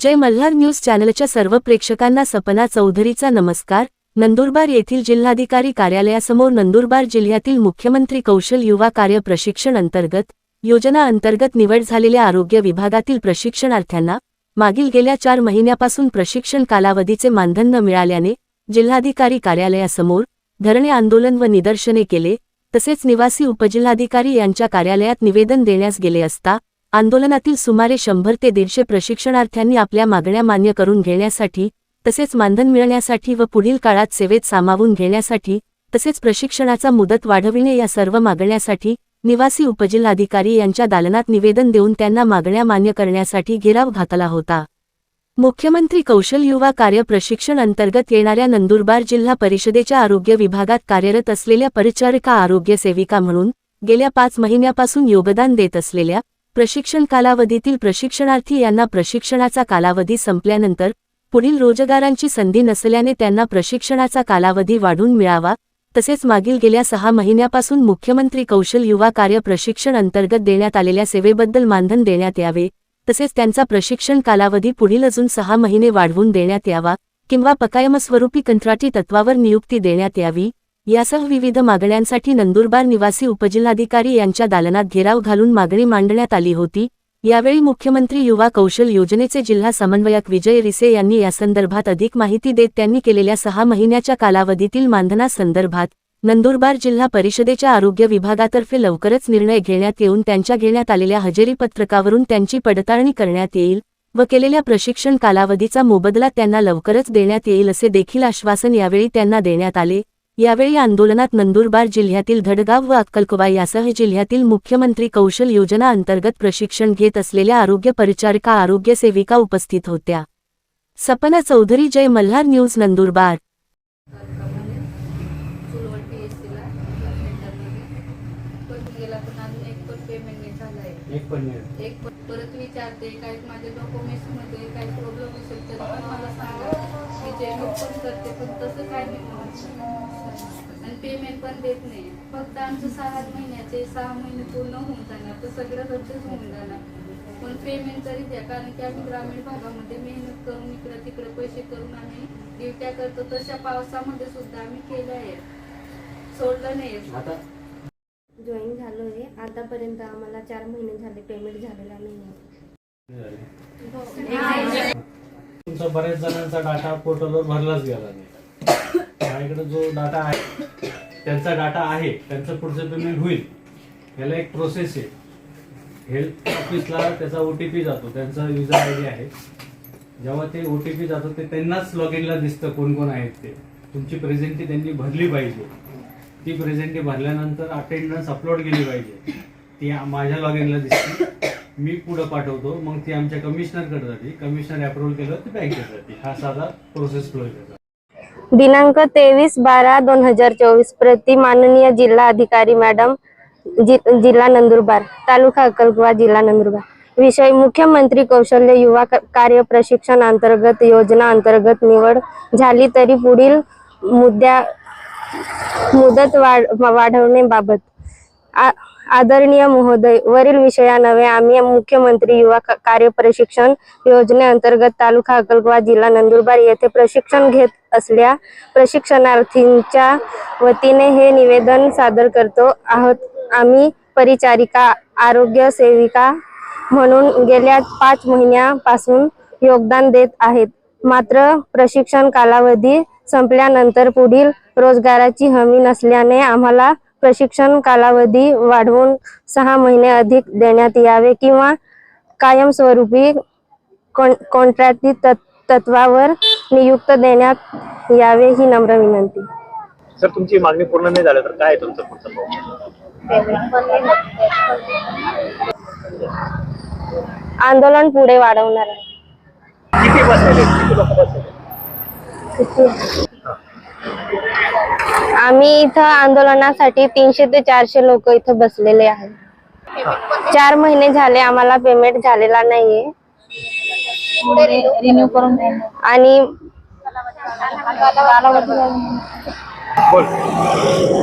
जय Malhar news चॅनलच्या सर्व प्रेक्षकांना सपना चौधरीचा नमस्कार. नंदुरबार येथील जिल्हाधिकारी कार्यालयासमोर नंदुरबार जिल्ह्यातील मुख्यमंत्री कौशल युवा कार्य प्रशिक्षण अंतर्गत योजना अंतर्गत निवड झालेल्या आरोग्य विभागातील प्रशिक्षणार्थ्यांना मागील गेल्या चार महिन्यापासून प्रशिक्षण कालावधीचे मानधन न मिळाल्याने जिल्हाधिकारी कार्यालयासमोर धरणे आंदोलन व निदर्शने केले. तसेच निवासी उपजिल्हाधिकारी यांच्या कार्यालयात निवेदन देण्यास गेले असता आंदोलनातील सुमारे शंभर ते दीडशे प्रशिक्षणार्थ्यांनी आपल्या मागण्या मान्य करून घेण्यासाठी तसेच मानधन मिळण्यासाठी व पुढील काळात सेवेत सामावून घेण्यासाठी तसेच प्रशिक्षणाचा मुदत वाढविणे या सर्व मागण्यासाठी निवासी उपजिल्हाधिकारी यांच्या दालनात निवेदन देऊन त्यांना मागण्या मान्य करण्यासाठी घेराव घातला होता. मुख्यमंत्री कौशल युवा कार्य प्रशिक्षण अंतर्गत येणाऱ्या नंदुरबार जिल्हा परिषदेच्या आरोग्य विभागात कार्यरत असलेल्या परिचारिका आरोग्य सेविका म्हणून गेल्या पाच महिन्यापासून योगदान देत असलेल्या प्रशिक्षण कालावधीतील प्रशिक्षणार्थी यांना प्रशिक्षणाचा कालावधी संपल्यानंतर पुढील रोजगारांची संधी नसल्याने त्यांना प्रशिक्षणाचा कालावधी वाढून मिळावा तसेच मागील गेल्या सहा महिन्यापासून मुख्यमंत्री कौशल युवा कार्य प्रशिक्षण अंतर्गत देण्यात आलेल्या सेवेबद्दल मानधन देण्यात यावे तसेच त्यांचा प्रशिक्षण कालावधी पुढील अजून सहा महिने वाढवून देण्यात यावा किंवा पकायमस्वरूपी कंत्राटी तत्वावर नियुक्ती देण्यात यावी यासह विविध मागण्यांसाठी नंदुरबार निवासी उपजिल्हाधिकारी यांच्या दालनात घेराव घालून मागणी मांडण्यात आली होती. यावेळी मुख्यमंत्री युवा कौशल योजनेचे जिल्हा समन्वयक विजय रिसे यांनी यासंदर्भात अधिक माहिती देत त्यांनी केलेल्या सहा महिन्याच्या कालावधीतील मानधनासंदर्भात नंदुरबार जिल्हा परिषदेच्या आरोग्य विभागातर्फे लवकरच निर्णय घेण्यात येऊन त्यांच्या घेण्यात आलेल्या हजेरी पत्रकावरून त्यांची पडताळणी करण्यात येईल व केलेल्या प्रशिक्षण कालावधीचा मोबदला त्यांना लवकरच देण्यात येईल असे देखील आश्वासन यावेळी त्यांना देण्यात आले. यावेळी आंदोलनात नंदुरबार जिल्ह्यातील धडगाव व अक्कलकोबा यासह जिल्ह्यातील मुख्यमंत्री कौशल योजना अंतर्गत प्रशिक्षण घेत असलेल्या आरोग्य परिचारिका आरोग्य सेविका उपस्थित होत्या. सपना चौधरी जय मल्हार न्यूज नंदुरबार. पण गेला पण अजून एक पण पेमेंट नाही झालं आहे. एक पण नाही. एक पण. परत विचारते काही माझ्या डॉक्युमेंट्समध्ये काही प्रॉब्लेम असेल तर पण मला सांगा. मी चेकअप पण करते पण तसं काय नाही म्हणत आणि पेमेंट पण देत नाही. फक्त आमचं सहा महिन्याचे सहा महिने पूर्ण होऊन जाणार. तर सगळं रद्दच होऊन जाणार. पण पेमेंट तरी द्या कारण की आम्ही ग्रामीण भागामध्ये मेहनत करून इकडं तिकडं पैसे करून आम्ही ड्युट्या करतो. तशा पावसामध्ये सुद्धा आम्ही केलं आहे सोडलं नाही. आता जॉईन झालो आहे आतापर्यंत आम्हाला चार महिने झाले पेमेंट झालेला नाही तुमचा बऱ्याच जणांचा डाटा पोर्टलवर भरलाच गेला नाही. माझ्याकडे जो डाटा आहे त्यांचा डाटा आहे त्यांचं पुढचं पेमेंट होईल. ह्याला एक प्रोसेस आहे. हेल्थ ऑफिसला त्याचा ओ टी पी जातो त्यांचा युजर आय डी आहे. जेव्हा ते ओ टी पी जातो ते त्यांनाच लॉग इनला दिसतं कोण कोण आहेत ते. तुमची प्रेझेंटी त्यांनी भरली पाहिजे. ती प्रेझेंटी भरल्यानंतर अटेंडन्स अपलोड केली पाहिजे. ती माझ्या लॉग इनला दिसते मी पुढं पाठवतो. मग ती आमच्या कमिशनरकडे जाते. कमिशनर अप्रूव्ह केलं ती बँकेत जाते. हा साधा प्रोसेस फ्लो आहे दिनांक तेवीस बारा दोन हजार चोवीस प्रति माननीय जिल्हा अधिकारी मॅडम जि, जिल्हा नंदुरबार तालुका अक्कलकुवा जिल्हा नंदुरबार. विषय मुख्यमंत्री कौशल्य युवा कार्य प्रशिक्षण अंतर्गत योजना अंतर्गत निवड झाली तरी पुढील मुद्द्या मुदत वाढ वाढवण्याबाबत आ- आदरणीय महोदय वरील विषयानवे आम्ही मुख्यमंत्री युवा कार्य प्रशिक्षण योजनेअंतर्गत तालुका अक्कलकोवा जिल्हा नंदुरबार येथे प्रशिक्षण घेत असल्या प्रशिक्षणार्थींच्या वतीने हे निवेदन सादर करतो आहोत. आम्ही परिचारिका आरोग्य सेविका म्हणून गेल्या पाच महिन्यापासून योगदान देत आहेत. मात्र प्रशिक्षण कालावधी संपल्यानंतर पुढील रोजगाराची हमी नसल्याने आम्हाला प्रशिक्षण कालावधी वाढवून सहा महिने अधिक देण्यात यावे किंवा कायमस्वरूपी कॉन- कॉन्ट्रॅक्टी तत्- तत्वावर नियुक्त देण्यात यावे ही नम्र विनंती. सर तुमची मागणी पूर्ण नाही झाली तर काय तुमचं पुढचं? आंदोलन पुढे वाढवणार आहे. किती बसलेले किती लोक बसलेले आम्ही इथं आंदोलनासाठी तीनशे ते चारशे लोक इथं बसलेले आहेत. चार महिने झाले आम्हाला पेमेंट झालेला नाहीये. रिन्यू करून आणि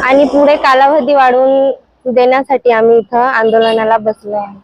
आणि पुढे कालावधी वाढवून देण्यासाठी आम्ही इथं आंदोलनाला बसलो आहे.